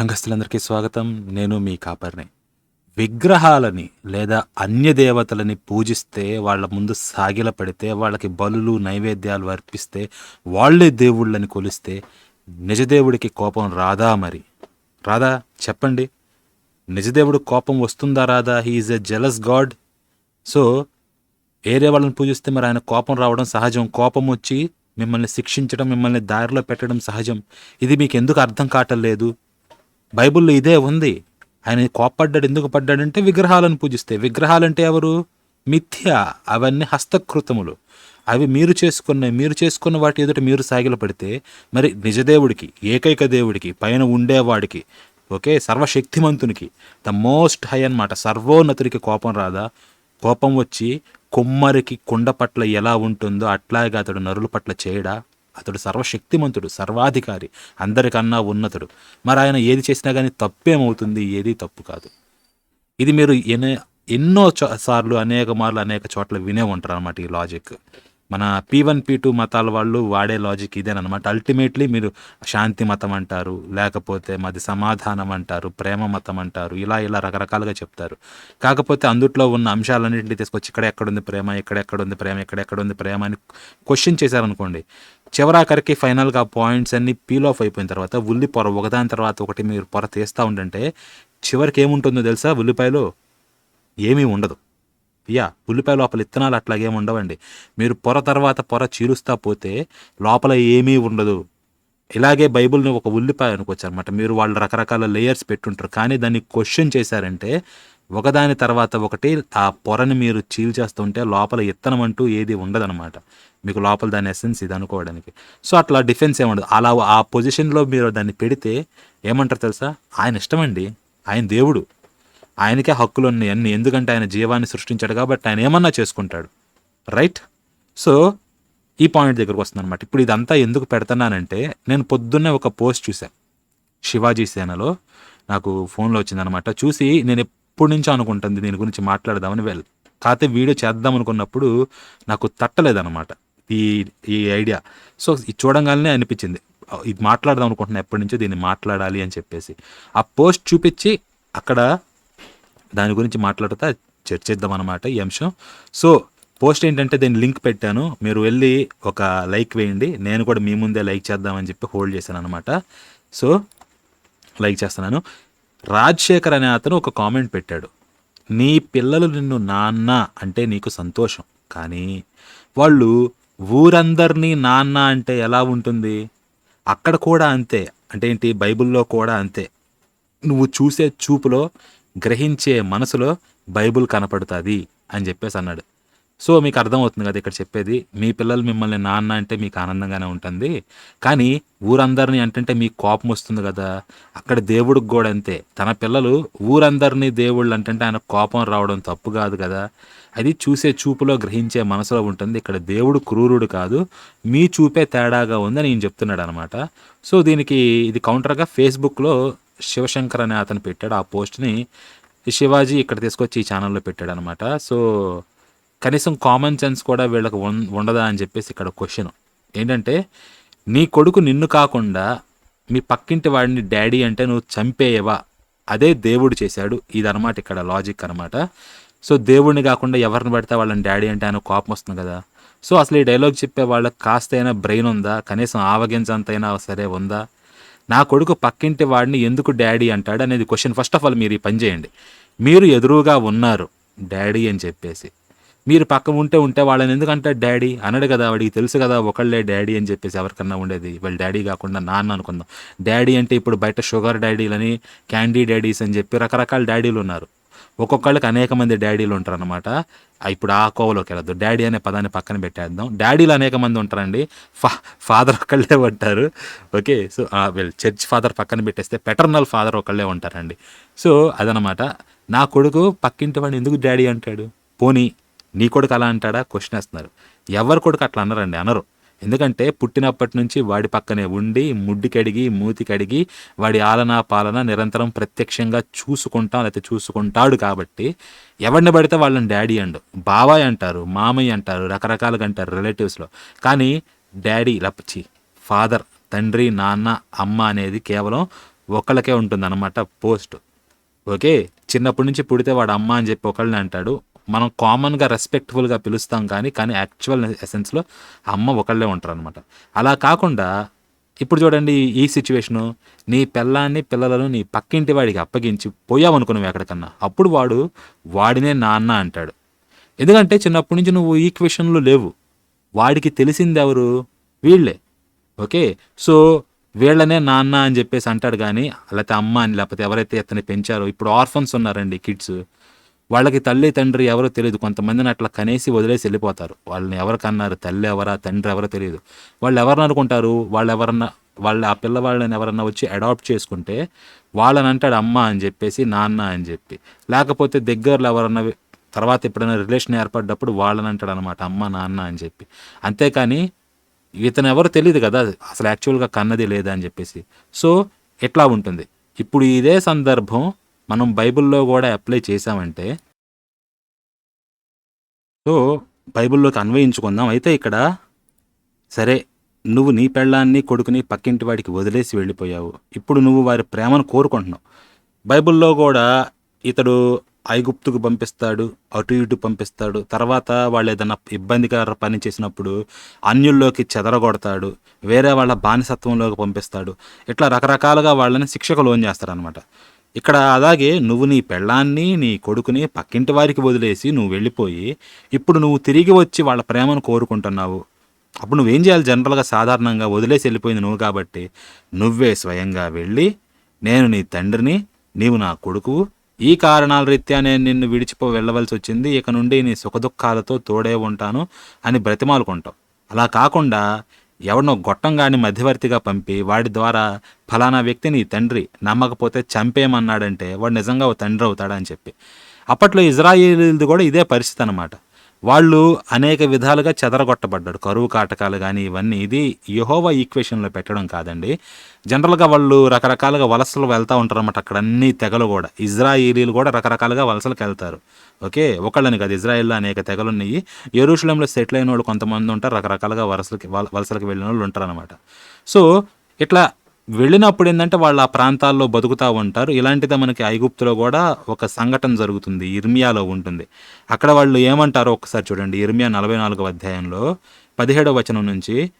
సంఘస్థులందరికీ స్వాగతం. నేను మీ కాపర్ని. విగ్రహాలని లేదా అన్య దేవతలని పూజిస్తే వాళ్ళ ముందు సాగిల పడితే వాళ్ళకి బలులు నైవేద్యాలు అర్పిస్తే వాళ్ళే దేవుళ్ళని కొలిస్తే నిజదేవుడికి కోపం రాదా మరి? రాదా? చెప్పండి. నిజదేవుడు కోపం వస్తుందా రాదా? He is a jealous god so వేరే వాళ్ళని పూజిస్తే మరి ఆయన కోపం రావడం సహజం? కోపం వచ్చి మిమ్మల్ని శిక్షించడం మిమ్మల్ని దారిలో పెట్టడం సహజం? ఇది మీకు ఎందుకు అర్థం కావట్లేదు బైబిల్లో ఇదే ఉంది. ఆయన కోప్పడ్డాడు ఎందుకు పడ్డాడంటే విగ్రహాలను పూజిస్తే. విగ్రహాలంటే ఎవరు? మిథ్య అవన్నీ హస్తకృతములు. అవి మీరు చేసుకున్న మీరు చేసుకున్న వాటి ఎదుట మీరు సాగిల పడితే మరి నిజదేవుడికి ఏకైక దేవుడికి పైన ఉండేవాడికి ఓకే సర్వశక్తిమంతునికి ద మోస్ట్ హై అన్నమాట. సర్వోన్నతుడికి కోపం రాదా? కోపం వచ్చి కుమ్మరికి కుండ పట్ల ఎలా ఉంటుందో అట్లాగే అతడు నరుల పట్ల చేయడా? అతడు సర్వశక్తిమంతుడు సర్వాధికారి అందరికన్నా ఉన్నతుడు. మరి ఆయన ఏది చేసినా కానీ తప్పేమవుతుంది? ఏది తప్పు కాదు. ఇది మీరు ఎనే ఎన్నో చో- సార్లు అనేక మార్లు అనేక చోట్ల వినే ఉంటారు అనమాట ఈ లాజిక్ మన పీ వన్ పీ టూ మతాల వాళ్ళు వాడే లాజిక్ ఇదేనమాట అల్టిమేట్లీ మీరు శాంతి మతం అంటారు లేకపోతే మాది సమాధానం అంటారు ప్రేమ మతం అంటారు ఇలా ఇలా రకరకాలుగా చెప్తారు. కాకపోతే అందుట్లో ఉన్న అంశాలన్నింటినీ తీసుకొచ్చి ఇక్కడ ఎక్కడుంది ప్రేమ ఎక్కడెక్కడ ఉంది ప్రేమ ఎక్కడెక్కడ ఉంది ప్రేమ అని క్వశ్చన్ చేశారనుకోండి చివరాఖరికి ఫైనల్గా పాయింట్స్ అన్ని పీల్ ఆఫ్ అయిపోయిన తర్వాత ఉల్లి పొర ఒకదాని తర్వాత ఒకటి మీరు పొర తీస్తూ ఉండంటే చివరికి ఏముంటుందో తెలుసా? ఉల్లిపాయలో ఏమీ ఉండదు. యా ఉల్లిపాయ లోపల ఇత్తనాలు అట్లాగే ఉండవండి. మీరు పొర తర్వాత పొర చీలుస్తా పోతే లోపల ఏమీ ఉండదు. ఇలాగే బైబిల్ని ఒక ఉల్లిపాయ అనుకోవచ్చు అనమాట మీరు వాళ్ళు రకరకాల లేయర్స్ పెట్టుంటారు. కానీ దాన్ని క్వశ్చన్ చేశారంటే ఒకదాని తర్వాత ఒకటి ఆ పొరని మీరు చీల్చేస్తుంటే లోపల ఇత్తనం అంటూ ఏది ఉండదనమాట మీకు లోపల దాని ఎసెన్స్ ఇది అనుకోవడానికి. సో అట్లా డిఫెన్స్ ఏముండదు. అలా ఆ పొజిషన్లో మీరు దాన్ని పెడితే ఏమంటారు తెలుసా? ఆయన ఇష్టమండి. ఆయన దేవుడు. ఆయనకే హక్కులు ఉన్నాయి అన్ని ఎందుకంటే ఆయన జీవాన్ని సృష్టించాడు కాబట్టి ఆయన ఏమన్నా చేసుకుంటాడు. రైట్ సో ఈ పాయింట్ దగ్గరకు వస్తుంది అనమాట ఇప్పుడు ఇదంతా ఎందుకు పెడుతున్నానంటే నేను పొద్దున్నే ఒక పోస్ట్ చూశాను శివాజీ సేనలో నాకు ఫోన్లో వచ్చిందనమాట చూసి నేను ఎప్పటి నుంచో అనుకుంటుంది దీని గురించి మాట్లాడదామని వెళ్ళి. కాకపోతే వీడియో చేద్దాం అనుకున్నప్పుడు నాకు తట్టలేదన్నమాట ఈ ఈ ఐడియా. సో ఇది చూడంగానే అనిపించింది. ఇది మాట్లాడదాం అనుకుంటున్నా ఎప్పటి నుంచో దీన్ని మాట్లాడాలి అని చెప్పేసి. ఆ పోస్ట్ చూపించి అక్కడ దాని గురించి మాట్లాడుతా చర్చిద్దాం అనమాట ఈ అంశం. సో పోస్ట్ ఏంటంటే దీన్ని లింక్ పెట్టాను. మీరు వెళ్ళి ఒక లైక్ వేయండి. నేను కూడా మీ ముందే లైక్ చేద్దామని చెప్పి హోల్డ్ చేశాను అనమాట సో లైక్ చేస్తున్నాను. రాజశేఖర్ అనే అతను ఒక కామెంట్ పెట్టాడు. నీ పిల్లలు నిన్ను నాన్న అంటే నీకు సంతోషం. కానీ వాళ్ళు ఊరందరినీ నాన్న అంటే ఎలా ఉంటుంది? అక్కడ కూడా అంతే. అంటే ఏంటి? బైబిల్లో కూడా అంతే. నువ్వు చూసే చూపులో గ్రహించే మనసులో బైబుల్ కనపడుతుంది అని చెప్పేసి అన్నాడు. సో మీకు అర్థమవుతుంది కదా ఇక్కడ చెప్పేది మీ పిల్లలు మిమ్మల్ని నాన్న అంటే మీకు ఆనందంగానే ఉంటుంది. కానీ ఊరందరినీ అంటే మీకు కోపం వస్తుంది కదా. అక్కడ దేవుడికి కూడా అంతే. తన పిల్లలు ఊరందరినీ దేవుళ్ళు అంటే ఆయన కోపం రావడం తప్పు కాదు కదా. అది చూసే చూపులో గ్రహించే మనసులో ఉంటుంది. ఇక్కడ దేవుడు క్రూరుడు కాదు. మీ చూపే తేడాగా ఉందని నేను చెప్తున్నాడు అనమాట సో దీనికి ఇది కౌంటర్గా ఫేస్బుక్లో శివశంకర్ అనే అతను పెట్టాడు. ఆ పోస్ట్ని శివాజీ ఇక్కడ తీసుకొచ్చి ఈ ఛానల్లో పెట్టాడు అనమాట సో కనీసం కామన్ సెన్స్ కూడా వీళ్ళకి ఉండదా అని చెప్పేసి ఇక్కడ క్వశ్చన్ ఏంటంటే నీ కొడుకు నిన్ను కాకుండా మీ పక్కింటి వాడిని డాడీ అంటే నువ్వు చంపేయవా? అదే దేవుడు చేశాడు. ఇదనమాట ఇక్కడ లాజిక్ అనమాట సో దేవుడిని కాకుండా ఎవరిని పడితే వాళ్ళని డాడీ అంటే ఆయన కోపం వస్తుంది కదా. సో అసలు ఈ డైలాగ్ చెప్పే వాళ్ళకి కాస్త అయినా బ్రెయిన్ ఉందా? కనీసం ఆవగించంతైనా సరే ఉందా? నా కొడుకు పక్కింటి వాడిని ఎందుకు డాడీ అంటాడు అనేది క్వశ్చన్ ఫస్ట్ ఆఫ్ ఆల్ మీరు ఈ పని చేయండి. మీరు ఎదురుగా ఉన్నారు డాడీ అని చెప్పేసి. మీరు పక్క ఉంటే ఉంటే వాళ్ళని ఎందుకంటే డాడీ అనడు కదా వాడికి తెలుసు కదా ఒకళ్ళే డాడీ అని చెప్పేసి ఎవరికన్నా ఉండేది. వాళ్ళు డాడీ కాకుండా నాన్న అనుకుందాం. డాడీ అంటే ఇప్పుడు బయట షుగర్ డాడీలని క్యాండీ డాడీస్ అని చెప్పి రకరకాల డాడీలు ఉన్నారు. ఒక్కొక్కళ్ళకి అనేక మంది డాడీలు ఉంటారు అనమాట ఇప్పుడు ఆ కోవలోకి వెళ్ళదు డాడీ అనే పదాన్ని పక్కన పెట్టేద్దాం. డాడీలు అనేక మంది ఉంటారండి. ఫా ఫాదర్ ఒకళ్ళే ఉంటారు. ఓకే సో వీళ్ళు చర్చ్ ఫాదర్ పక్కన పెట్టేస్తే పెటర్నల్ ఫాదర్ ఒకళ్ళే ఉంటారండి. సో అదనమాట నా కొడుకు పక్కింటి వాడిని ఎందుకు డాడీ అంటాడు? పోనీ నీ కొడుకు అలా అంటాడా? క్వశ్చన్ వేస్తున్నారు. ఎవరి కొడుకు అట్లా అన్నారండి అనరు. ఎందుకంటే పుట్టినప్పటి నుంచి వాడి పక్కనే ఉండి ముడ్డి కడిగి మూతి కడిగి వాడి ఆలన పాలన నిరంతరం ప్రత్యక్షంగా చూసుకుంటాం లేకపోతే చూసుకుంటాడు కాబట్టి ఎవరిని పడితే వాళ్ళని డాడీ అండు. బాబాయ్ అంటారు మామయ్య అంటారు రకరకాలుగా అంటారు రిలేటివ్స్లో. కానీ డాడీ లప్చి ఫాదర్ తండ్రి నాన్న అమ్మ అనేది కేవలం ఒకళ్ళకే ఉంటుంది అనమాట పోస్ట్. ఓకే? చిన్నప్పటి నుంచి పుడితే వాడు అమ్మ అని చెప్పి ఒకళ్ళని అంటాడు. మనం కామన్గా రెస్పెక్ట్ఫుల్గా పిలుస్తాం కానీ కానీ యాక్చువల్ ఎసెన్స్లో అమ్మ ఒకళ్ళే ఉంటారు అనమాట అలా కాకుండా ఇప్పుడు చూడండి ఈ సిచ్యువేషను నీ పిల్లాన్ని పిల్లలను నీ పక్కింటి వాడికి అప్పగించి పోయావనుకున్నావు ఎక్కడికన్నా? అప్పుడు వాడు వాడినే నాన్న అంటాడు. ఎందుకంటే చిన్నప్పటి నుంచి నువ్వు ఈక్వేషన్లు లేవు. వాడికి తెలిసింది ఎవరు? వీళ్ళే. ఓకే? సో వీళ్ళనే నాన్న అని చెప్పేసి అంటాడు కానీ లేకపోతే అమ్మ అని లేకపోతే ఎవరైతే అతన్ని పెంచారో ఇప్పుడు ఆర్ఫన్స్ ఉన్నారండి కిడ్స్ వాళ్ళకి తల్లి తండ్రి ఎవరో తెలియదు. కొంతమందిని అట్లా కనేసి వదిలేసి వెళ్ళిపోతారు. వాళ్ళని ఎవరు కన్నారు? తల్లి ఎవరా? తండ్రి ఎవరో తెలియదు. వాళ్ళు ఎవరిని అనుకుంటారు? వాళ్ళు ఎవరన్నా వాళ్ళ ఆ పిల్లవాళ్ళని ఎవరన్నా వచ్చి అడాప్ట్ చేసుకుంటే వాళ్ళని అంటాడు అమ్మ అని చెప్పేసి నాన్న అని చెప్పి. లేకపోతే దగ్గరలో ఎవరన్నా తర్వాత ఎప్పుడైనా రిలేషన్ ఏర్పడ్డప్పుడు వాళ్ళని అంటాడు అనమాట అమ్మ నాన్న అని చెప్పి. అంతేకాని ఇతను ఎవరు తెలియదు కదా అసలు యాక్చువల్గా కన్నది లేదా అని చెప్పేసి. సో ఎట్లా ఉంటుంది? ఇప్పుడు ఇదే సందర్భం మనం బైబిల్లో కూడా అప్లై చేసామంటే సో బైబిల్లోకి అన్వయించుకుందాం. అయితే ఇక్కడ సరే నువ్వు నీ పెళ్ళాన్ని కొడుకుని పక్కింటి వాడికి వదిలేసి వెళ్ళిపోయావు. ఇప్పుడు నువ్వు వారి ప్రేమను కోరుకుంటున్నావు. బైబిల్లో కూడా ఇతడు ఐగుప్తుకు పంపిస్తాడు అటు ఇటు పంపిస్తాడు. తర్వాత వాళ్ళు ఏదైనా ఇబ్బందికర పని చేసినప్పుడు అన్యుల్లోకి చెదరగొడతాడు వేరే వాళ్ళ బానిసత్వంలోకి పంపిస్తాడు. ఇట్లా రకరకాలుగా వాళ్ళని శిక్షకు లోన్ చేస్తారనమాట ఇక్కడ అలాగే నువ్వు నీ పెళ్ళాన్ని నీ కొడుకుని పక్కింటి వారికి వదిలేసి నువ్వు వెళ్ళిపోయి ఇప్పుడు నువ్వు తిరిగి వచ్చి వాళ్ళ ప్రేమను కోరుకుంటున్నావు. అప్పుడు నువ్వేం చేయాలి? జనరల్గా సాధారణంగా వదిలేసి వెళ్ళిపోయింది నువ్వు కాబట్టి నువ్వే స్వయంగా వెళ్ళి నేను నీ తండ్రిని నీవు నా కొడుకు ఈ కారణాల రీత్యా నేను నిన్ను విడిచిపో వెళ్ళవలసి వచ్చింది ఇక నుండి నీ సుఖదుఖాలతో తోడే ఉంటాను అని బ్రతిమాలుకుంటావు. అలా కాకుండా ఎవరినో గొట్టంగాని మధ్యవర్తిగా పంపి వాడి ద్వారా ఫలానా వ్యక్తిని తండ్రి నమ్మకపోతే చంపేయమన్నాడంటే వాడు నిజంగా ఓ తండ్రి అవుతాడని చెప్పి. అప్పట్లో ఇజ్రాయిల్ది కూడా ఇదే పరిస్థితి అనమాట వాళ్ళు అనేక విధాలుగా చెదరగొట్టబడ్డారు. కరువు కాటకాలు కానీ ఇవన్నీ ఇది యహోవా ఈక్వేషన్లో పెట్టడం కాదండి. జనరల్గా వాళ్ళు రకరకాలుగా వలసలు వెళ్తూ ఉంటారు అన్నమాట అక్కడ అన్ని తెగలు కూడా. ఇజ్రాయిలీలు కూడా రకరకాలుగా వలసలకు వెళ్తారు. ఓకే? ఒకళ్ళని కాదు ఇజ్రాయిల్లో అనేక తెగలు ఉన్నాయి. ఎరుషులంలో సెటిల్ అయిన వాళ్ళు కొంతమంది ఉంటారు. రకరకాలుగా వలసలకి వల- వలసలకు వెళ్ళిన వాళ్ళు ఉంటారు అనమాట సో ఇట్లా వెళ్ళినప్పుడు ఏంటంటే వాళ్ళు ఆ ప్రాంతాల్లో బతుకుతూ ఉంటారు. ఇలాంటిదే మనకి ఐగుప్తులో కూడా ఒక సంఘటన జరుగుతుంది. ఇర్మియాలో ఉంటుంది. అక్కడ వాళ్ళు ఏమంటారో ఒకసారి చూడండి. ఇర్మియా నలభై నాలుగవ అధ్యాయంలో పదిహేడవ వచనం నుంచి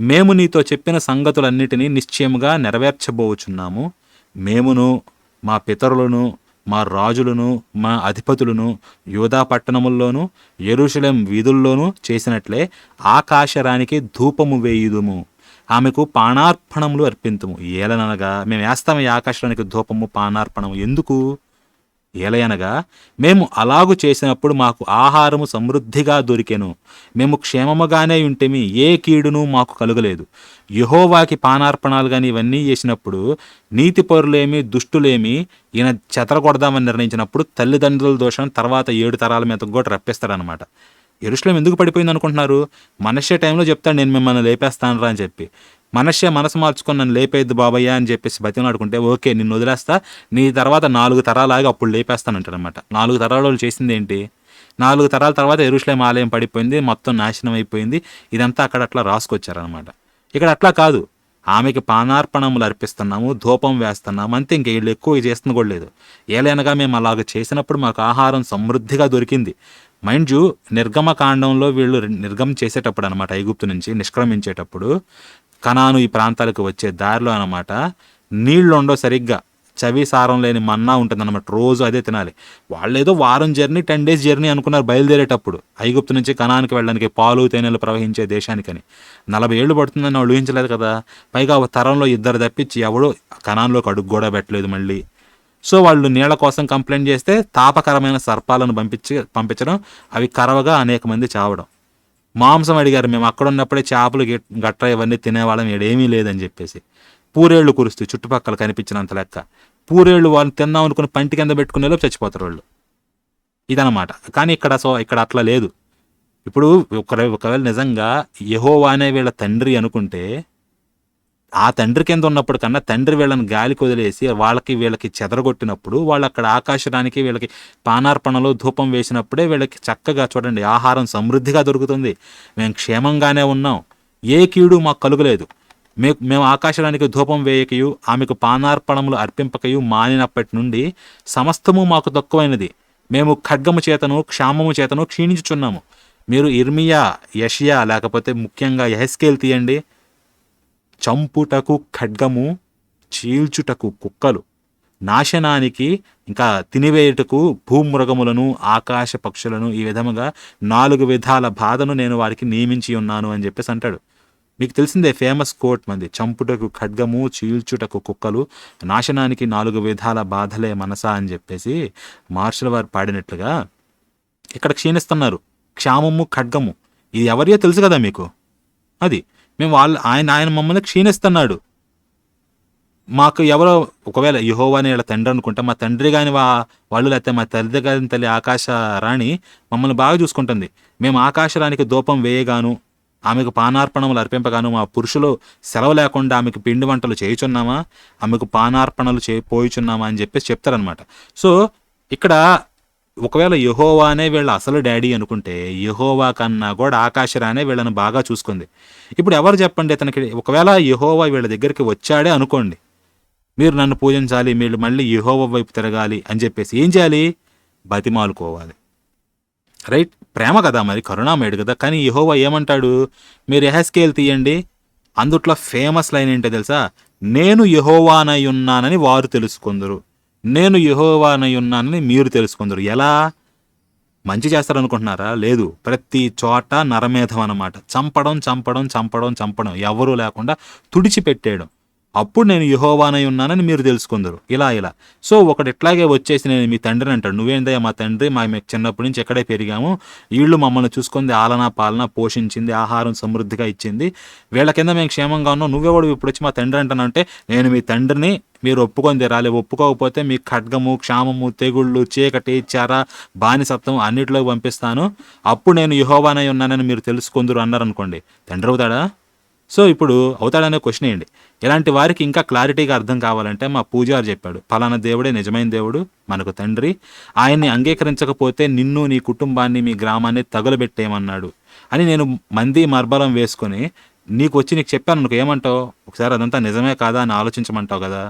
మేము నీతో చెప్పిన సంగతులన్నిటినీ నిశ్చయముగా నెరవేర్చబోచున్నాము. మేమును మా పితరులను మా రాజులను మా అధిపతులను యూదా పట్టణముల్లోనూ యెరూషలేం వీధుల్లోనూ చేసినట్లే ఆకాశరానికి ధూపము వేయుదుము. ఆమెకు పానార్పణములు అర్పింతుము. ఏలననగా మేము వేస్తాము ఈ ఆకాశానికి ధూపము పానార్పణము. ఎందుకు? ఏలయనగా మేము అలాగు చేసినప్పుడు మాకు ఆహారము సమృద్ధిగా దొరికెను. మేము క్షేమముగానే ఉంటేమి ఏ కీడును మాకు కలుగలేదు. యహోవాకి పానార్పణాలు కానీ ఇవన్నీ చేసినప్పుడు నీతి పరులేమి దుష్టులేమి ఈయన చెతరగొడదామని నిర్ణయించినప్పుడు తల్లిదండ్రుల దోషం తర్వాత ఏడు తరాల మీద కూడా రప్పిస్తాడనమాట ఎరుషులం ఎందుకు పడిపోయింది అనుకుంటున్నారు? మనషే టైంలో చెప్తాడు నేను మిమ్మల్ని లేపేస్తానరా అని చెప్పి. మనషే మనసు మార్చుకొని నన్ను లేపేద్దు బాబయ్య అని చెప్పేసి బతిమలాడుకుంటే ఓకే నిన్ను వదిలేస్తా. నీ తర్వాత నాలుగు తరాలాగా అప్పుడు లేపేస్తానంటాడు అనమాట నాలుగు తరాల వాళ్ళు చేసింది ఏంటి? నాలుగు తరాల తర్వాత ఎరుషులేం ఆలయం పడిపోయింది మొత్తం నాశనం అయిపోయింది. ఇదంతా అక్కడ అట్లా రాసుకొచ్చారనమాట ఇక్కడ అట్లా కాదు. ఆమెకి పానార్పణములు అర్పిస్తున్నాము ధూపం వేస్తున్నాము అంతే ఇంక వీళ్ళు ఎక్కువ చేస్తుంది కూడా లేదు. ఏలైనగా మేము అలాగ చేసినప్పుడు మాకు ఆహారం సమృద్ధిగా దొరికింది. మైండ్ యూ నిర్గమ కాండంలో వీళ్ళు నిర్గమం చేసేటప్పుడు అనమాట ఐగుప్తు నుంచి నిష్క్రమించేటప్పుడు. కణాను ఈ ప్రాంతాలకు వచ్చే దారిలో అనమాట నీళ్ళు ఉండవు సరిగ్గా చవి సారం లేని మన్నా ఉంటుందన్నమాట రోజు అదే తినాలి. వాళ్ళు ఏదో వారం జర్నీ టెన్ డేస్ జర్నీ అనుకున్నారు బయలుదేరేటప్పుడు ఐగుప్తు నుంచి కణానికి వెళ్ళడానికి పాలు తేనెలు ప్రవహించే దేశానికని. నలభై ఏళ్ళు పడుతుందని వాళ్ళు ఊహించలేదు కదా పైగా ఒక తరంలో ఇద్దరు తప్పించి ఎవడో కణాన్లోకి అడుగు కూడా పెట్టలేదు మళ్ళీ. సో వాళ్ళు నీళ్ళ కోసం కంప్లైంట్ చేస్తే తాపకరమైన సర్పాలను పంపించి పంపించడం అవి కరవగా అనేక మంది చావడం. మాంసం అడిగారు మేము అక్కడ ఉన్నప్పుడే చేపలు గట్ర ఇవన్నీ తినేవాళ్ళం ఏమీ లేదని చెప్పేసి. పూరేళ్ళు కురుస్తూ చుట్టుపక్కల కనిపించినంత లెక్క. పూరేళ్ళు వాళ్ళని తిందాం అనుకుని పంటి కింద పెట్టుకునేలో చచ్చిపోతారు వాళ్ళు. ఇదనమాట కానీ ఇక్కడ సో ఇక్కడ అట్లా లేదు. ఇప్పుడు ఒకరే ఒకవేళ నిజంగా యహోవా అనే వీళ్ళ తండ్రి అనుకుంటే ఆ తండ్రి కింద ఉన్నప్పుడు కన్నా తండ్రి వీళ్ళని గాలికి వదిలేసి వాళ్ళకి వీళ్ళకి చెదరగొట్టినప్పుడు వాళ్ళు అక్కడ ఆకాశడానికి వీళ్ళకి పానార్పణలో ధూపం వేసినప్పుడే వీళ్ళకి చక్కగా చూడండి ఆహారం సమృద్ధిగా దొరుకుతుంది. మేము క్షేమంగానే ఉన్నాం. ఏ కీడు మాకు కలుగలేదు. మే మేము ఆకాశడానికి ధూపం వేయకయు ఆమెకు పానార్పణములు అర్పింపకయు మానినప్పటి నుండి సమస్తము మాకు తక్కువైనది. మేము ఖడ్గము చేతను క్షామము చేతను క్షీణించుచున్నాము. మీరు ఇర్మియా యషియా లేకపోతే ముఖ్యంగా ఎహెస్కేల్ తీయండి. చంపుటకు ఖడ్గము చీల్చుటకు కుక్కలు. నాశనానికి ఇంకా తినివేయుటకు భూమృగములను ఆకాశ పక్షులను ఈ విధముగా నాలుగు విధాల బాధను నేను వారికి నియమించి ఉన్నాను అని చెప్పేసి అంటాడు. మీకు తెలిసిందే ఫేమస్ కోట్ మంది. చంపుటకు ఖడ్గము చీల్చుటకు కుక్కలు నాశనానికి నాలుగు విధాల బాధలే మనసా అని చెప్పేసి మార్షల్ వారు పాడినట్లుగా ఇక్కడ క్షీణిస్తున్నారు. క్షామము ఖడ్గము. ఇది ఎవరియో తెలుసు కదా మీకు? అది. మేము వాళ్ళు ఆయన ఆయన మమ్మల్ని క్షీణిస్తున్నాడు. మాకు ఎవరో ఒకవేళ యహోవా అని ఇలా తండ్రి అనుకుంటే మా తండ్రి కాని వా వాళ్ళు లేకపోతే మా తల్లి కాని తల్లి ఆకాశ రాణి మమ్మల్ని బాగా చూసుకుంటుంది. మేము ఆకాశ రాణికి దూపం వేయగాను ఆమెకు పానార్పణములు అర్పింపగాను మా పురుషులు సెలవు లేకుండా ఆమెకు పిండి వంటలు చేయుచున్నామా? ఆమెకు పానార్పణలు చే పోయుచున్నామా అని చెప్పేసి చెప్తారనమాట సో ఇక్కడ ఒకవేళ యహోవానే వీళ్ళ అసలు డాడీ అనుకుంటే యహోవా కన్నా కూడా ఆకాశరానే వీళ్ళని బాగా చూసుకుంది. ఇప్పుడు ఎవరు చెప్పండి ఇతనికి ఒకవేళ యహోవా వీళ్ళ దగ్గరికి వచ్చాడే అనుకోండి. మీరు నన్ను పూజించాలి మీరు మళ్ళీ యహోవ వైపు తిరగాలి అని చెప్పేసి ఏం చేయాలి? బతిమాలుకోవాలి. రైట్? ప్రేమ కదా మరి కరుణామయుడు కదా. కానీ యహోవా ఏమంటాడు? మీరు ఎహెస్కేల్ తీయండి. అందుట్లో ఫేమస్ లైన్ ఏంటో తెలుసా? నేను యహోవానై ఉన్నానని వారు తెలుసుకుందరు. నేను యహోవానై ఉన్నానని మీరు తెలుసుకుందరు. ఎలా? మంచి చేస్తారనుకుంటున్నారా? లేదు. ప్రతి చోట నరమేధం అన్నమాట. చంపడం చంపడం చంపడం చంపడం. ఎవరూ లేకుండా తుడిచిపెట్టేయడం. అప్పుడు నేను యహోవానై ఉన్నానని మీరు తెలుసుకుందరు. ఇలా ఇలా. సో ఒకటి ఇట్లాగే వచ్చేసి నేను మీ తండ్రిని అంటాడు. నువ్వేందయ్యా మా తండ్రి? మా మేము చిన్నప్పటి నుంచి ఎక్కడే పెరిగాము. వీళ్ళు మమ్మల్ని చూసుకుంది ఆలన పాలన పోషించింది ఆహారం సమృద్ధిగా ఇచ్చింది. వీళ్ళ కింద మేము క్షేమంగా ఉన్నాం. నువ్వెవడు? ఇప్పుడు వచ్చి మా తండ్రి అంటానంటే నేను మీ తండ్రిని మీరు ఒప్పుకొని తెరాలి. ఒప్పుకోకపోతే మీ ఖడ్గము క్షామము తెగుళ్ళు చీకటి చెర బానిసత్వం అన్నిటిలోకి పంపిస్తాను. అప్పుడు నేను యుహోవానై ఉన్నానని మీరు తెలుసుకుందరు అన్నారనుకోండి. తండ్రి అవుతాడా? సో ఇప్పుడు అవుతాడనే క్వశ్చన్ ఏంటి ఇలాంటి వారికి ఇంకా క్లారిటీగా అర్థం కావాలంటే మా పూజారు చెప్పాడు. ఫలానా దేవుడే నిజమైన దేవుడు మనకు తండ్రి. ఆయన్ని అంగీకరించకపోతే నిన్ను నీ కుటుంబాన్ని మీ గ్రామాన్ని తగులబెట్టేయమన్నాడు అని నేను మంది మర్బలం వేసుకొని నీకు వచ్చి నీకు చెప్పాను నువ్వు ఏమంటావు? ఒకసారి అదంతా నిజమే కాదా అని ఆలోచించమంటావు కదా?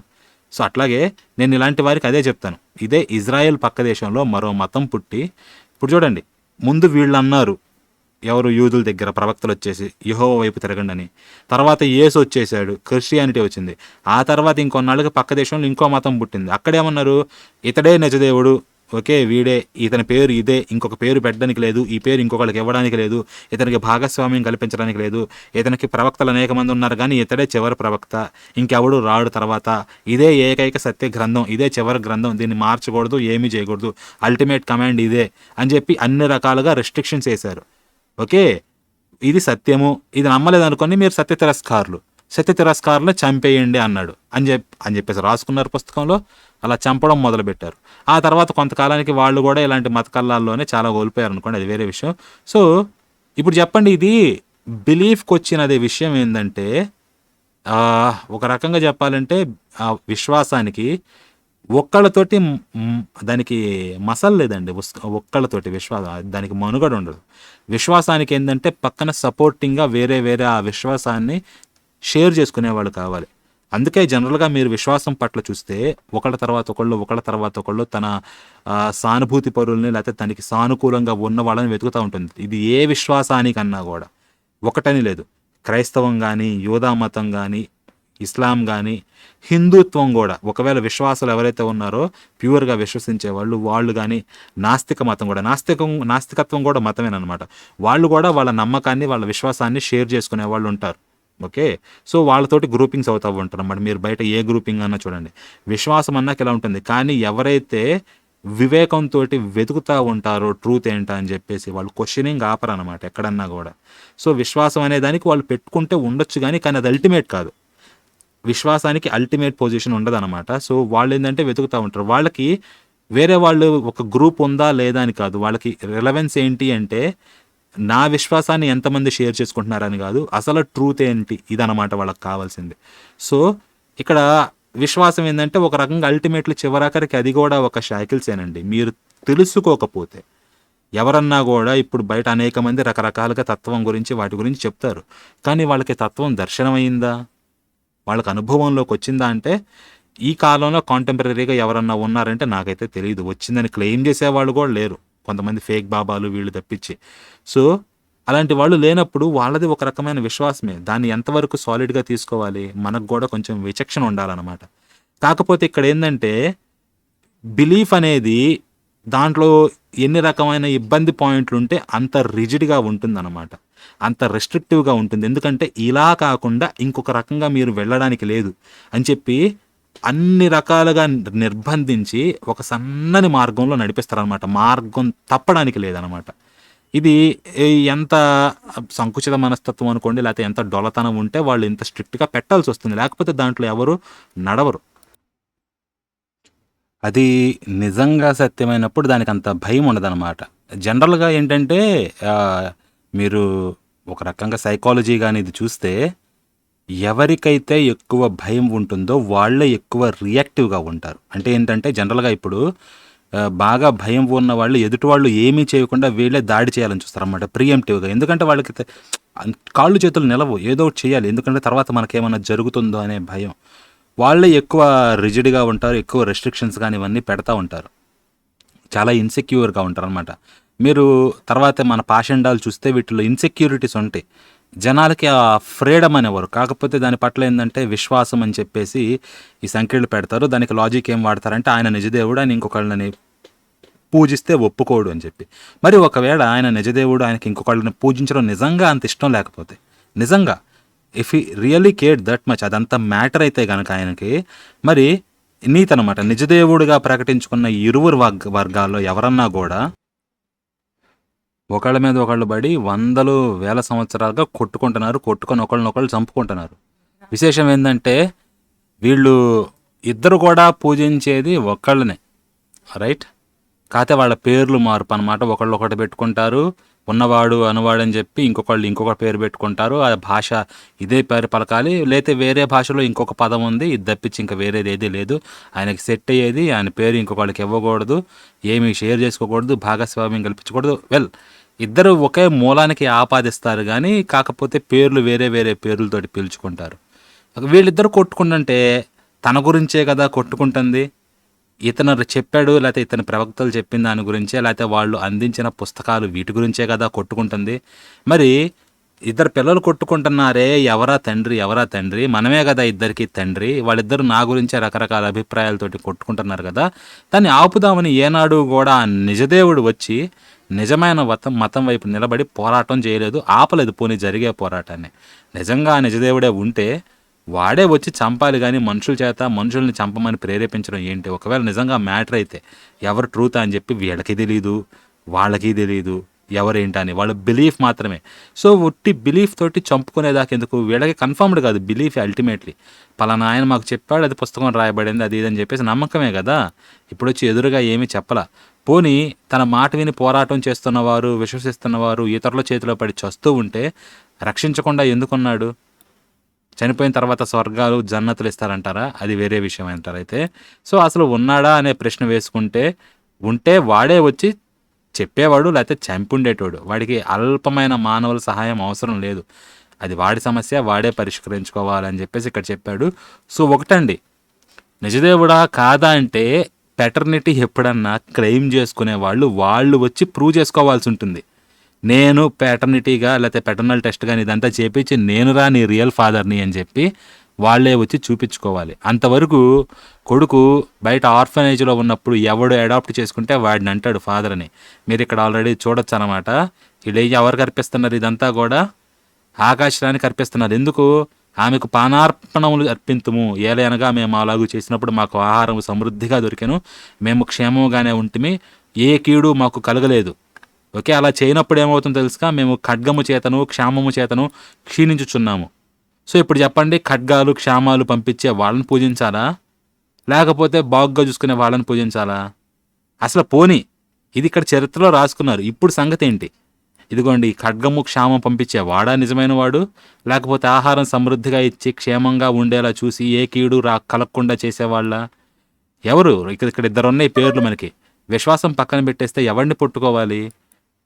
సో అట్లాగే నేను ఇలాంటి వారికి అదే చెప్తాను. ఇదే ఇజ్రాయెల్ పక్క దేశంలో మరో మతం పుట్టి ఇప్పుడు చూడండి ముందు వీళ్ళు అన్నారు ఎవరు యూదుల దగ్గర ప్రవక్తలు వచ్చేసి యహోవ వైపు తిరగండి అని తర్వాత యేసు వచ్చేసాడు క్రిస్టియానిటీ వచ్చింది. ఆ తర్వాత ఇంకొన్నాళ్ళకి పక్క దేశంలో ఇంకో మతం పుట్టింది. అక్కడేమన్నారు? ఇతడే నిజదేవుడు. ఓకే వీడే. ఇతని పేరు ఇదే. ఇంకొక పేరు పెట్టడానికి లేదు. ఈ పేరు ఇంకొకరికి ఇవ్వడానికి లేదు. ఇతనికి భాగస్వామ్యం కల్పించడానికి లేదు. ఇతనికి ప్రవక్తలు అనేక మంది ఉన్నారు కానీ ఇతడే చివరి ప్రవక్త. ఇంకెవడు రాడు తర్వాత. ఇదే ఏకైక సత్య గ్రంథం. ఇదే చివరి గ్రంథం. దీన్ని మార్చకూడదు ఏమీ చేయకూడదు. అల్టిమేట్ కమాండ్ ఇదే అని చెప్పి అన్ని రకాలుగా రెస్ట్రిక్షన్స్ వేశారు. ఓకే? ఇది సత్యము. ఇది నమ్మలేదు మీరు సత్య తిరస్కారులు సత్య తిరస్కారులు చంపేయండి అన్నాడు. అని చెప్పి అని చెప్పేసి రాసుకున్నారు పుస్తకంలో. అలా చంపడం మొదలుపెట్టారు. ఆ తర్వాత కొంతకాలానికి వాళ్ళు కూడా ఇలాంటి మతకల్లాల్లోనే చాలా కోల్పోయారు అనుకోండి అది వేరే విషయం. సో ఇప్పుడు చెప్పండి ఇది బిలీఫ్కి వచ్చినది విషయం ఏంటంటే ఒక రకంగా చెప్పాలంటే ఆ విశ్వాసానికి ఒక్కళ్ళతోటి దానికి మసల్ లేదండి. ఒక్కళ్ళతోటి విశ్వాసం. దానికి మనుగడ ఉండదు. విశ్వాసానికి ఏంటంటే పక్కన సపోర్టింగ్గా వేరే వేరే ఆ విశ్వాసాన్ని షేర్ చేసుకునేవాళ్ళు కావాలి. అందుకే జనరల్గా మీరు విశ్వాసం పట్ల చూస్తే ఒకళ్ళ తర్వాత ఒకళ్ళు ఒకళ్ళ తర్వాత ఒకళ్ళు తన సానుభూతి పరుల్ని లేకపోతే తనకి సానుకూలంగా ఉన్న వాళ్ళని వెతుకుతూ ఉంటుంది. ఇది ఏ విశ్వాసానికన్నా కూడా. ఒకటని లేదు. క్రైస్తవం కానీ యోధా మతం కానీ ఇస్లాం కానీ హిందుత్వం కూడా ఒకవేళ విశ్వాసాలు ఎవరైతే ఉన్నారో ప్యూర్గా విశ్వసించే వాళ్ళు వాళ్ళు కానీ నాస్తిక మతం కూడా నాస్తికం నాస్తికత్వం కూడా మతమేనమాట వాళ్ళు కూడా వాళ్ళ నమ్మకాన్ని వాళ్ళ విశ్వాసాన్ని షేర్ చేసుకునే వాళ్ళు ఉంటారు. ఓకే? సో వాళ్ళతోటి గ్రూపింగ్స్ అవుతూ ఉంటారు అన్నమాట. మీరు బయట ఏ గ్రూపింగ్ అన్నా చూడండి. విశ్వాసం అన్నాక ఇలా ఉంటుంది? కానీ ఎవరైతే వివేకంతో వెతుకుతూ ఉంటారో ట్రూత్ ఏంటా అని చెప్పేసి వాళ్ళు క్వశ్చనింగ్ అనమాట ఎక్కడన్నా కూడా. సో విశ్వాసం అనే దానికి వాళ్ళు పెట్టుకుంటే ఉండొచ్చు కానీ కానీ అది అల్టిమేట్ కాదు. విశ్వాసానికి అల్టిమేట్ పొజిషన్ ఉండదన్నమాట. సో వాళ్ళు ఏంటంటే వెతుకుతూ ఉంటారు. వాళ్ళకి వేరే వాళ్ళు ఒక గ్రూప్ ఉందా లేదా అని కాదు. వాళ్ళకి రిలవెన్స్ ఏంటి అంటే నా విశ్వాసాన్ని ఎంతమంది షేర్ చేసుకుంటున్నారని కాదు. అసలు ట్రూత్ ఏంటి? ఇదనమాట వాళ్ళకి కావాల్సింది. సో ఇక్కడ విశ్వాసం ఏంటంటే ఒక రకంగా అల్టిమేట్లీ చివరాఖరికి అది కూడా ఒక షాకిల్సేనండి మీరు తెలుసుకోకపోతే ఎవరన్నా కూడా ఇప్పుడు బయట అనేక మంది రకరకాలుగా తత్వం గురించి వాటి గురించి చెప్తారు. కానీ వాళ్ళకి తత్వం దర్శనమైందా? వాళ్ళకి అనుభవంలోకి వచ్చిందా అంటే ఈ కాలంలో కాంటెంపరీగా ఎవరన్నా ఉన్నారంటే నాకైతే తెలియదు వచ్చిందని క్లెయిమ్ చేసేవాళ్ళు కూడా లేరు. కొంతమంది ఫేక్ బాబాలు వీళ్ళు తప్పించి. సో అలాంటి వాళ్ళు లేనప్పుడు వాళ్ళది ఒక రకమైన విశ్వాసమే. దాన్ని ఎంతవరకు సాలిడ్గా తీసుకోవాలి? మనకు కూడా కొంచెం విచక్షణ ఉండాలన్నమాట. కాకపోతే ఇక్కడ ఏంటంటే బిలీఫ్ అనేది దాంట్లో ఎన్ని రకమైన ఇబ్బంది పాయింట్లు ఉంటే అంత రిజిడ్గా ఉంటుందన్నమాట. అంత రెస్ట్రిక్టివ్గా ఉంటుంది. ఎందుకంటే ఇలా కాకుండా ఇంకొక రకంగా మీరు వెళ్ళడానికి లేదు అని చెప్పి అన్ని రకాలుగా నిర్బంధించి ఒక సన్నని మార్గంలో నడిపిస్తారనమాట మార్గం తప్పడానికి లేదనమాట ఇది ఎంత సంకుచిత మనస్తత్వం అనుకోండి లేకపోతే ఎంత డొలతనం ఉంటే వాళ్ళు ఇంత స్ట్రిక్ట్గా పెట్టాల్సి వస్తుంది. లేకపోతే దాంట్లో ఎవరు నడవరు. అది నిజంగా సత్యమైనప్పుడు దానికి అంత భయం ఉండదన్నమాట. జనరల్గా ఏంటంటే మీరు ఒక రకంగా సైకాలజీ కానీ ఇది చూస్తే ఎవరికైతే ఎక్కువ భయం ఉంటుందో వాళ్ళే ఎక్కువ రియాక్టివ్గా ఉంటారు. అంటే ఏంటంటే జనరల్గా ఇప్పుడు బాగా భయం ఉన్న వాళ్ళు ఎదుటి వాళ్ళు ఏమీ చేయకుండా వీళ్ళే దాడి చేయాలని చూస్తారు అన్నమాట ప్రియంటివ్గా ఎందుకంటే వాళ్ళకి కాళ్ళు చేతులు నిలవు ఏదో ఒకటి చేయాలి. ఎందుకంటే తర్వాత మనకేమైనా జరుగుతుందో అనే భయం. వాళ్ళే ఎక్కువ రిజిడ్గా ఉంటారు ఎక్కువ రెస్ట్రిక్షన్స్ కానీ ఇవన్నీ పెడతా ఉంటారు. చాలా ఇన్సెక్యూర్గా ఉంటారు అనమాట మీరు తర్వాత మన పాషండాలు చూస్తే వీటిలో ఇన్సెక్యూరిటీస్ ఉంటాయి. జనాలకి ఆ ఫ్రీడమ్ అనేవారు. కాకపోతే దాని పట్ల ఏంటంటే విశ్వాసం అని చెప్పేసి ఈ సంఖ్యలు పెడతారు. దానికి లాజిక్ ఏం వాడతారంటే ఆయన నిజదేవుడు ఆయన ఇంకొకళ్ళని పూజిస్తే ఒప్పుకోడు అని చెప్పి. మరి ఒకవేళ ఆయన నిజదేవుడు ఆయనకి ఇంకొకళ్ళని పూజించడం నిజంగా అంత ఇష్టం లేకపోతే నిజంగా if he really care that much అదంతా మ్యాటర్ అయితే కనుక ఆయనకి మరి నీతనమాట నిజదేవుడిగా ప్రకటించుకున్న ఇరువురు వర్గ వర్గాల్లో ఎవరన్నా కూడా ఒకళ్ళ మీద ఒకళ్ళు పడి వందలు వేల సంవత్సరాలుగా కొట్టుకుంటున్నారు కొట్టుకొని ఒకళ్ళనొకళ్ళు చంపుకుంటున్నారు. విశేషం ఏంటంటే వీళ్ళు ఇద్దరు కూడా పూజించేది ఒకళ్ళనే రైట్ కాకపోతే వాళ్ళ పేర్లు మార్పు అనమాట ఒకళ్ళు ఒకటి పెట్టుకుంటారు ఉన్నవాడు అనువాడు అని చెప్పి ఇంకొకళ్ళు ఇంకొక పేరు పెట్టుకుంటారు. ఆ భాష ఇదే పేరు పలకాలి. లేతే వేరే భాషలో ఇంకొక పదం ఉంది ఇది తప్పించి ఇంకా వేరేది ఏదీ లేదు. ఆయనకి సెట్ అయ్యేది ఆయన పేరు ఇంకొకళ్ళకి ఇవ్వకూడదు ఏమీ షేర్ చేసుకోకూడదు భాగస్వామ్యం కల్పించకూడదు. వెల్ ఇద్దరు ఒకే మూలానికి ఆపాదిస్తారు కానీ కాకపోతే పేర్లు వేరే వేరే పేర్లతోటి పిలుచుకుంటారు. వీళ్ళిద్దరు కొట్టుకుంటుంటే తన గురించే కదా కొట్టుకుంటుంది? ఇతను చెప్పాడు లేకపోతే ఇతని ప్రవక్తలు చెప్పిన దాని గురించే లేకపోతే వాళ్ళు అందించిన పుస్తకాలు వీటి గురించే కదా కొట్టుకుంటుంది? మరి ఇద్దరు పిల్లలు కొట్టుకుంటున్నారే ఎవరా తండ్రి ఎవరా తండ్రి? మనమే కదా ఇద్దరికి తండ్రి వాళ్ళిద్దరు నా గురించే రకరకాల అభిప్రాయాలతోటి కొట్టుకుంటున్నారు కదా? దాన్ని ఆపుదామని ఏనాడు కూడా నిజదేవుడు వచ్చి నిజమైన మతం మతం వైపు నిలబడి పోరాటం చేయలేదు ఆపలేదు పోనీ జరిగే పోరాటాన్ని. నిజంగా ఆ నిజదేవుడే ఉంటే వాడే వచ్చి చంపాలి కానీ మనుషుల చేత మనుషుల్ని చంపమని ప్రేరేపించడం ఏంటి? ఒకవేళ నిజంగా మ్యాటర్ అయితే ఎవరు ట్రూత్ అని చెప్పి వీళ్ళకి తెలియదు వాళ్ళకి తెలియదు ఎవరేంటి అని. వాళ్ళ బిలీఫ్ మాత్రమే. సో ఒట్టి బిలీఫ్ తోటి చంపుకునేదాకా ఎందుకు? వీళ్ళకి కన్ఫర్మ్డ్ కాదు బిలీఫ్ అల్టిమేట్లీ. పలానా ఆయన మాకు చెప్పాడు అది పుస్తకం రాయబడింది అది ఇది అని చెప్పేసి నమ్మకమే కదా? ఇప్పుడు వచ్చి ఎదురుగా ఏమీ చెప్పలా? పోనీ తన మాట విని పోరాటం చేస్తున్నవారు విశ్వసిస్తున్నవారు ఇతరుల చేతిలో పడి చస్తూ ఉంటే రక్షించకుండా ఎందుకున్నాడు? చనిపోయిన తర్వాత స్వర్గాలు జన్నతులు ఇస్తారంటారా? అది వేరే విషయం అంటారు అయితే. సో అసలు ఉన్నాడా అనే ప్రశ్న వేసుకుంటే ఉంటే వాడే వచ్చి చెప్పేవాడు లేకపోతే చంపుండేటోడు. వాడికి అల్పమైన మానవుల సహాయం అవసరం లేదు. అది వాడి సమస్య వాడే పరిష్కరించుకోవాలని చెప్పేసి ఇక్కడ చెప్పాడు. సో ఒకటండి. నిజదేవుడా కాదా అంటే పెటర్నిటీ ఎప్పుడన్నా క్లెయిమ్ చేసుకునే వాళ్ళు వాళ్ళు వచ్చి ప్రూవ్ చేసుకోవాల్సి ఉంటుంది. నేను పెటర్నిటీగా లేకపోతే పెటర్నల్ టెస్ట్ కానీ ఇదంతా చేపించి నేను రా నీ రియల్ ఫాదర్ని అని చెప్పి వాళ్ళే వచ్చి చూపించుకోవాలి. అంతవరకు కొడుకు బయట ఆర్ఫనేజ్లో ఉన్నప్పుడు ఎవడు అడాప్ట్ చేసుకుంటే వాడిని అంటాడు ఫాదర్ అని మీరు ఇక్కడ ఆల్రెడీ చూడొచ్చు అనమాట వీళ్ళు ఎవరికి అర్పిస్తున్నారు ఇదంతా కూడా? ఆకాశానికి అర్పిస్తున్నారు. ఎందుకు? ఆమెకు పానార్పణములు అర్పింతుము. ఏలయనగా మేము అలాగూ చేసినప్పుడు మాకు ఆహారం సమృద్ధిగా దొరికాను. మేము క్షేమంగానే ఉంటిమి. ఏ కీడు మాకు కలగలేదు. ఓకే అలా చేయనప్పుడు ఏమవుతుందో తెలుసుగా? మేము ఖడ్గము చేతను క్షామము చేతను క్షీణించుచున్నాము. సో ఇప్పుడు చెప్పండి ఖడ్గాలు క్షామాలు పంపించే వాళ్ళని పూజించాలా? లేకపోతే బాగుగా చూసుకునే వాళ్ళని పూజించాలా? అసలు పోని ఇది ఇక్కడ చరిత్రలో రాసుకున్నారు. ఇప్పుడు సంగతి ఏంటి? ఇదిగోండి ఖడ్గము క్షామం పంపించే వాడా నిజమైన వాడు? లేకపోతే ఆహారం సమృద్ధిగా ఇచ్చి క్షేమంగా ఉండేలా చూసి ఏ కీడు రా కలగకుండా చేసేవాళ్ళ? ఎవరు? ఇక్కడ ఇక్కడ ఇద్దరు ఉన్నాయి పేర్లు మనకి. విశ్వాసం పక్కన పెట్టేస్తే ఎవరిని పుట్టుకోవాలి?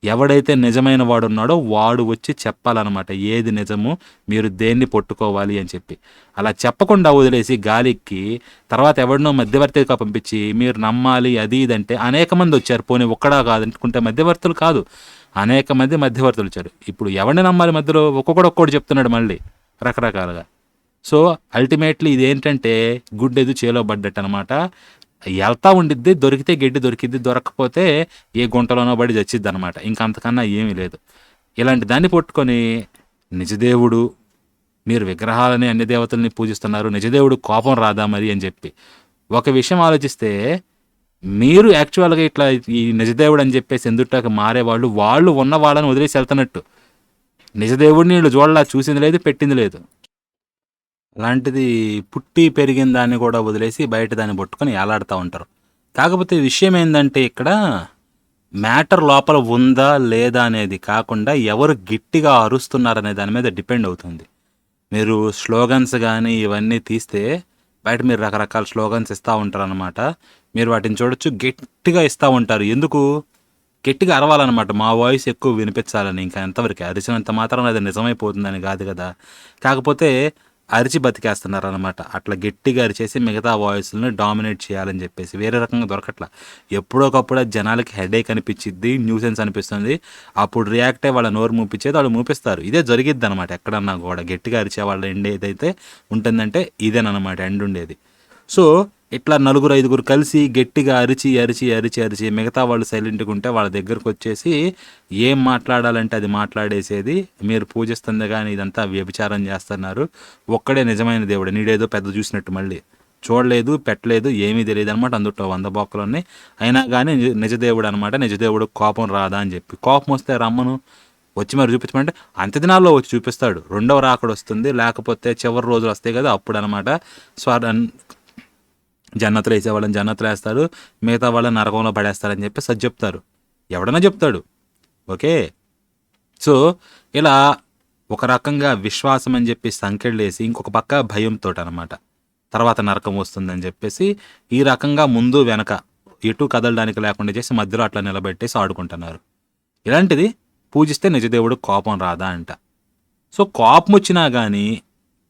ఎవడైతే నిజమైన వాడు ఉన్నాడో వాడు వచ్చి చెప్పాలన్నమాట. ఏది నిజము మీరు దేన్ని పట్టుకోవాలి అని చెప్పి. అలా చెప్పకుండా వదిలేసి గాలికి తర్వాత ఎవడినో మధ్యవర్తిగా పంపించి మీరు నమ్మాలి అది ఇది అంటే అనేక మంది వచ్చారు. పోనీ ఒక్కడా కాదు అనుకుంటే మధ్యవర్తులు కాదు. అనేక మంది మధ్యవర్తులు వచ్చారు. ఇప్పుడు ఎవరిని నమ్మాలి మధ్యలో? ఒక్కొక్కడు ఒక్కొక్కటి చెప్తున్నాడు మళ్ళీ రకరకాలుగా. సో అల్టిమేట్లీ ఇది ఏంటంటే గుడ్డెదు చేలో పడ్డట్టు అనమాట వెళ్తా ఉండిద్ది దొరికితే గడ్డి దొరికిద్ది దొరకకపోతే ఏ గుంటలోనో పడి చచ్చిద్ది అనమాట ఇంకా అంతకన్నా ఏమీ లేదు. ఇలాంటి దాన్ని పట్టుకొని నిజదేవుడు మీరు విగ్రహాలని అన్ని దేవతల్ని పూజిస్తున్నారు నిజదేవుడు కోపం రాదా మరి అని చెప్పి. ఒక విషయం ఆలోచిస్తే మీరు యాక్చువల్గా ఇట్లా ఈ నిజదేవుడు అని చెప్పేసి ఎందుటాక మారేవాళ్ళు వాళ్ళు ఉన్న వాళ్ళని వదిలేసి వెళ్తున్నట్టు. నిజదేవుడిని వీళ్ళు చూడలా చూసింది లేదు పెట్టింది లేదు. అలాంటిది పుట్టి పెరిగిన దాన్ని కూడా వదిలేసి బయట దాన్ని పట్టుకొని ఏలాడుతూ ఉంటారు. కాకపోతే విషయం ఏంటంటే ఇక్కడ మ్యాటర్ లోపల ఉందా లేదా అనేది కాకుండా ఎవరు గట్టిగా అరుస్తున్నారనే దాని మీద డిపెండ్ అవుతుంది. మీరు స్లోగన్స్ కానీ ఇవన్నీ తీస్తే బయట మీరు రకరకాల స్లోగన్స్ ఇస్తూ ఉంటారు అనమాట మీరు వాటిని చూడొచ్చు గట్టిగా ఇస్తూ ఉంటారు. ఎందుకు? గట్టిగా అరవాలన్నమాట. మా వాయిస్ ఎక్కువ వినిపించాలని. ఇంకా ఎంతవరకు? అరిచినంత మాత్రం అది నిజమైపోతుందని కాదు కదా. కాకపోతే అరిచి బతికేస్తున్నారు అనమాట అట్లా గట్టిగా అరిచేసి మిగతా వాయిస్లను డామినేట్ చేయాలని చెప్పేసి వేరే రకంగా దొరకట్లా. ఎప్పుడోకప్పుడు జనాలకి హెడేక్ అనిపించిద్ది న్యూసెన్స్ అనిపిస్తుంది. అప్పుడు రియాక్ట్ అయ్యి వాళ్ళ నోరు మూపించేది వాళ్ళు మూపిస్తారు. ఇదే జరిగిద్ది అనమాట ఎక్కడన్నా కూడా గట్టిగా అరిచే వాళ్ళ ఎండ్ ఏదైతే ఉంటుందంటే ఇదేనమాట ఎండ్ ఉండేది. సో ఇట్లా నలుగురు ఐదుగురు కలిసి గట్టిగా అరిచి అరిచి అరిచి అరిచి మిగతా వాళ్ళు సైలెంట్గా ఉంటే వాళ్ళ దగ్గరకు వచ్చేసి ఏం మాట్లాడాలంటే అది మాట్లాడేసేది. మీరు పూజిస్తుంది కానీ ఇదంతా వ్యభిచారం చేస్తున్నారు. ఒక్కడే నిజమైన దేవుడు. నీడేదో పెద్ద చూసినట్టు మళ్ళీ. చూడలేదు పెట్టలేదు ఏమీ తెలియదు అనమాట అందుట్లో వంద బొక్కలు ఉన్నాయి. అయినా కానీ నిజ- నిజదేవుడు అనమాట నిజదేవుడు కోపం రాదా అని చెప్పి. కోపం వస్తే రమ్మను. వచ్చి మరి చూపించమంటే అంత దినాల్లో వచ్చి చూపిస్తాడు. రెండవ రాకడ వస్తుంది. లేకపోతే చివరి రోజులు వస్తాయి కదా అప్పుడు అనమాట స్వ జన్నతలు వేసే వాళ్ళని జన్నతలు వేస్తారు మిగతా వాళ్ళని నరకంలో పడేస్తారని చెప్పి సరి చెప్తారు. ఎవడన్నా చెప్తాడు. ఓకే? సో ఇలా ఒక రకంగా విశ్వాసం అని చెప్పి సంకెళ్ళేసి వేసి ఇంకొక పక్క భయంతో అనమాట తర్వాత నరకం వస్తుందని చెప్పేసి ఈ రకంగా ముందు వెనక ఎటు కదలడానికి లేకుండా చేసి మధ్యలో అట్లా నిలబెట్టేసి ఆడుకుంటున్నారు. ఇలాంటిది పూజిస్తే నిజదేవుడు కోపం రాదా అంట. సో కోపం వచ్చినా కానీ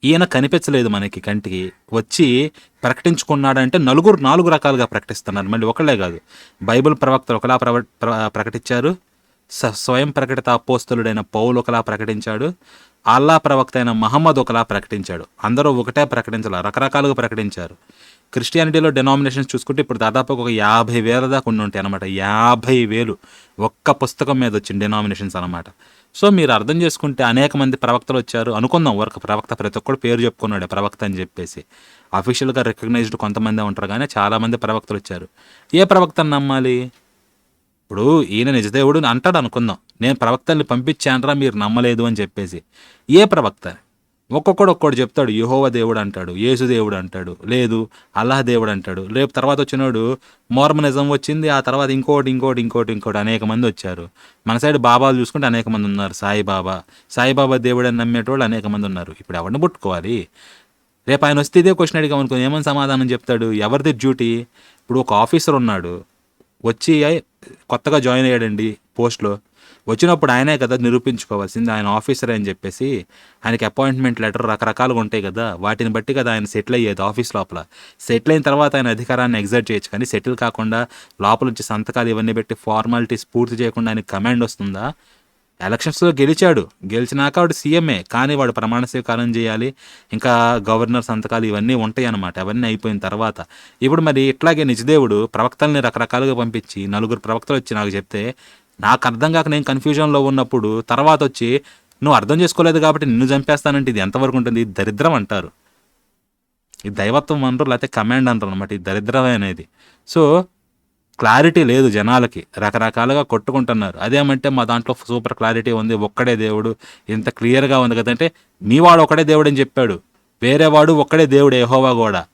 ఈయన కనిపించలేదు మనకి కంటికి. వచ్చి ప్రకటించుకున్నాడంటే నలుగురు నాలుగు రకాలుగా ప్రకటిస్తున్నారు. మళ్ళీ ఒకళ్ళే కాదు. బైబిల్ ప్రవక్తలు ఒకలా ప్రవ ప్ర- ప్రకటించారు. స- స్వయం ప్రకటిత అపోస్తలుడైన పౌలు ఒకలా ప్రకటించాడు. అల్లా ప్రవక్త అయిన మహమ్మద్ ఒకలా ప్రకటించాడు. అందరూ ఒకటే ప్రకటించాల? రకరకాలుగా ప్రకటించారు. క్రిస్టియానిటీలో డెనామినేషన్స్ చూసుకుంటే ఇప్పుడు దాదాపు ఒక యాభై వేల దాకా ఉండి ఉంటాయి అనమాట యాభై వేలు ఒక్క పుస్తకం మీద వచ్చింది డెనామినేషన్స్ అనమాట సో మీరు అర్థం చేసుకుంటే అనేక మంది ప్రవక్తలు వచ్చారు. అనుకుందాం వర్క్ ప్రవక్త ప్రతి ఒక్కడు పేరు చెప్పుకున్నాడు ప్రవక్త అని చెప్పేసి. అఫీషియల్గా రికగ్నైజ్డ్ కొంతమంది ఉంటారు కానీ చాలామంది ప్రవక్తలు వచ్చారు. ఏ ప్రవక్తను నమ్మాలి? ఇప్పుడు ఈయన నిజదేవుడు అంటాడు అనుకుందాం. నేను ప్రవక్తల్ని పంపించానరా మీరు నమ్మలేదు అని చెప్పేసి. ఏ ప్రవక్త? ఒక్కొక్కడు ఒక్కడు చెప్తాడు యహోవ దేవుడు అంటాడు యేసు దేవుడు అంటాడు లేదు అల్లాహ్ దేవుడు అంటాడు రేపు తర్వాత వచ్చినోడు మోర్మనిజం వచ్చింది ఆ తర్వాత ఇంకోటి ఇంకోటి ఇంకోటి ఇంకోటి అనేక మంది వచ్చారు. మన సైడ్ బాబాలు చూసుకుంటే అనేక మంది ఉన్నారు సాయిబాబా. సాయిబాబా దేవుడు అని నమ్మేటోళ్ళు అనేక మంది ఉన్నారు. ఇప్పుడు ఎవరిని పుట్టుకోవాలి రేపు ఆయన వస్తే ఇదే క్వశ్చన్ అడిగాం అనుకో ఏమని సమాధానం చెప్తాడు? ఎవరిది డ్యూటీ? ఇప్పుడు ఒక ఆఫీసర్ ఉన్నాడు వచ్చి కొత్తగా జాయిన్ అయ్యాడండి పోస్ట్లో. వచ్చినప్పుడు ఆయనే కదా నిరూపించుకోవాల్సింది ఆయన ఆఫీసర్ అని చెప్పేసి ఆయనకి అపాయింట్మెంట్ లెటర్ రకరకాలుగా ఉంటాయి కదా వాటిని బట్టి కదా ఆయన సెటిల్ అయ్యేది ఆఫీస్ లోపల. సెటిల్ అయిన తర్వాత ఆయన అధికారాన్ని ఎగ్జర్ట్ చేయొచ్చు కానీ సెటిల్ కాకుండా లోపల నుంచి సంతకాలు ఇవన్నీ పెట్టి ఫార్మాలిటీస్ పూర్తి చేయకుండా ఆయన కమాండ్ వస్తుందా? ఎలక్షన్స్లో గెలిచాడు. గెలిచినాక వాడు సీఎంఏ కానీ వాడు ప్రమాణ స్వీకారం చేయాలి ఇంకా గవర్నర్ సంతకాలు ఇవన్నీ ఉంటాయి అన్నమాట అవన్నీ అయిపోయిన తర్వాత ఇప్పుడు మరి ఇట్లాగే నిజదేవుడు ప్రవక్తల్ని రకరకాలుగా పంపించి నలుగురు ప్రవక్తలు వచ్చి నాకు చెప్తే నాకు అర్థం కాక నేను కన్ఫ్యూజన్లో ఉన్నప్పుడు తర్వాత వచ్చి నువ్వు అర్థం చేసుకోలేదు కాబట్టి నిన్ను చంపేస్తానంటే ఇది ఎంతవరకు ఉంటుంది? ఇది దరిద్రం అంటారు. ఇది దైవత్వం అంటారు లేకపోతే కమాండ్ అంటారు అనమాట ఇది దరిద్రమే అనేది. సో క్లారిటీ లేదు జనాలకి. రకరకాలుగా కొట్టుకుంటున్నారు. అదేమంటే మా దాంట్లో సూపర్ క్లారిటీ ఉంది ఒక్కడే దేవుడు ఇంత క్లియర్గా ఉంది కదంటే మీవాడు ఒకడే దేవుడు అని చెప్పాడు. వేరేవాడు ఒక్కడే దేవుడు ఎహోవా కూడా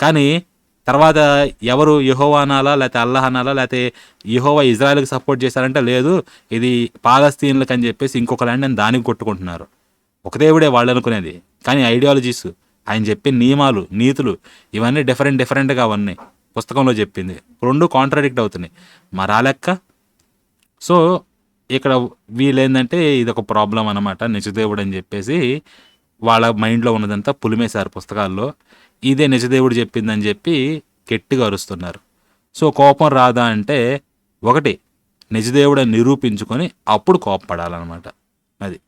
కానీ తర్వాత ఎవరు యహోవా అనాలా లేకపోతే అల్లాహ్ అనాలా లేకపోతే యహోవా ఇజ్రాయెల్కి సపోర్ట్ చేశారంటే లేదు ఇది పాలస్తీన్లకు అని చెప్పేసి ఇంకొక ల్యాండ్ అని దానికి కొట్టుకుంటున్నారు. ఒక దేవుడే వాళ్ళు అనుకునేది. కానీ ఐడియాలజీస్ ఆయన చెప్పే నియమాలు నీతులు ఇవన్నీ డిఫరెంట్ డిఫరెంట్గా ఉన్నాయి. పుస్తకంలో చెప్పింది. రెండు కాంట్రాడిక్ట్ అవుతున్నాయి. మరా లెక్క? సో ఇక్కడ వీలేందంటే ఇది ఒక ప్రాబ్లం అనమాట నిజదేవుడు అని చెప్పేసి వాళ్ళ మైండ్లో ఉన్నదంతా పులిమేశారు పుస్తకాల్లో. ఇదే నిజదేవుడు చెప్పిందని చెప్పి గట్టిగా అరుస్తున్నారు. సో కోపం రాదా అంటే ఒకటి నిజదేవుడని నిరూపించుకొని అప్పుడు కోపపడాలన్నమాట అది.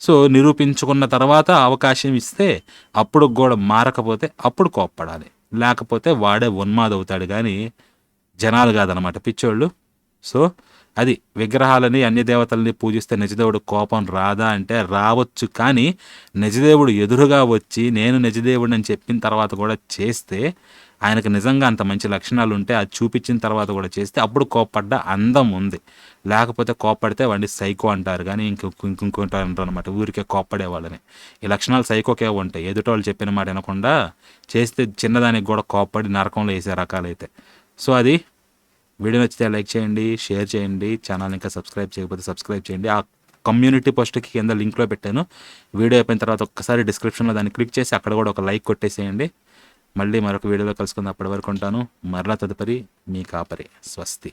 సో నిరూపించుకున్న తర్వాత అవకాశం ఇస్తే అప్పుడు కూడా మారకపోతే అప్పుడు కోప్పడాలి లేకపోతే వాడే ఉన్మాదవుతాడు కానీ జనాలు కాదనమాట పిచ్చోళ్ళు. సో అది విగ్రహాలని అన్య దేవతల్ని పూజిస్తే నిజదేవుడు కోపం రాదా అంటే రావచ్చు. కానీ నిజదేవుడు ఎదురుగా వచ్చి నేను నిజదేవుడిని అని చెప్పిన తర్వాత కూడా చేస్తే ఆయనకు నిజంగా అంత మంచి లక్షణాలు ఉంటే అది చూపించిన తర్వాత కూడా చేస్తే అప్పుడు కోప్పడ్డ అందం ఉంది. లేకపోతే కోప్పడితే వాడిని సైకో అంటారు. కానీ ఇంకొక ఇంకొంటారు అంటారు అనమాట ఊరికే కోప్పడే వాళ్ళని. ఈ లక్షణాలు సైకోకే ఉంటాయి. ఎదుటోళ్ళు చెప్పిన మాట వినకుండా చేస్తే చిన్నదానికి కూడా కోప్పడి నరకంలో వేసే రకాలైతే. సో అది వీడియో నచ్చితే లైక్ చేయండి షేర్ చేయండి ఛానల్ ఇంకా సబ్స్క్రైబ్ చేయకపోతే సబ్స్క్రైబ్ చేయండి. ఆ కమ్యూనిటీ పోస్ట్కి కింద లింక్లో పెట్టాను. వీడియో అయిపోయిన తర్వాత ఒక్కసారి డిస్క్రిప్షన్లో దాన్ని క్లిక్ చేసి అక్కడ కూడా ఒక లైక్ కొట్టేసేయండి. మళ్ళీ మరొక వీడియోలో కలుసుకుందాం. అప్పటి వరకు ఉంటాను. మరలా తదుపరి మీ కాపరి. స్వస్తి.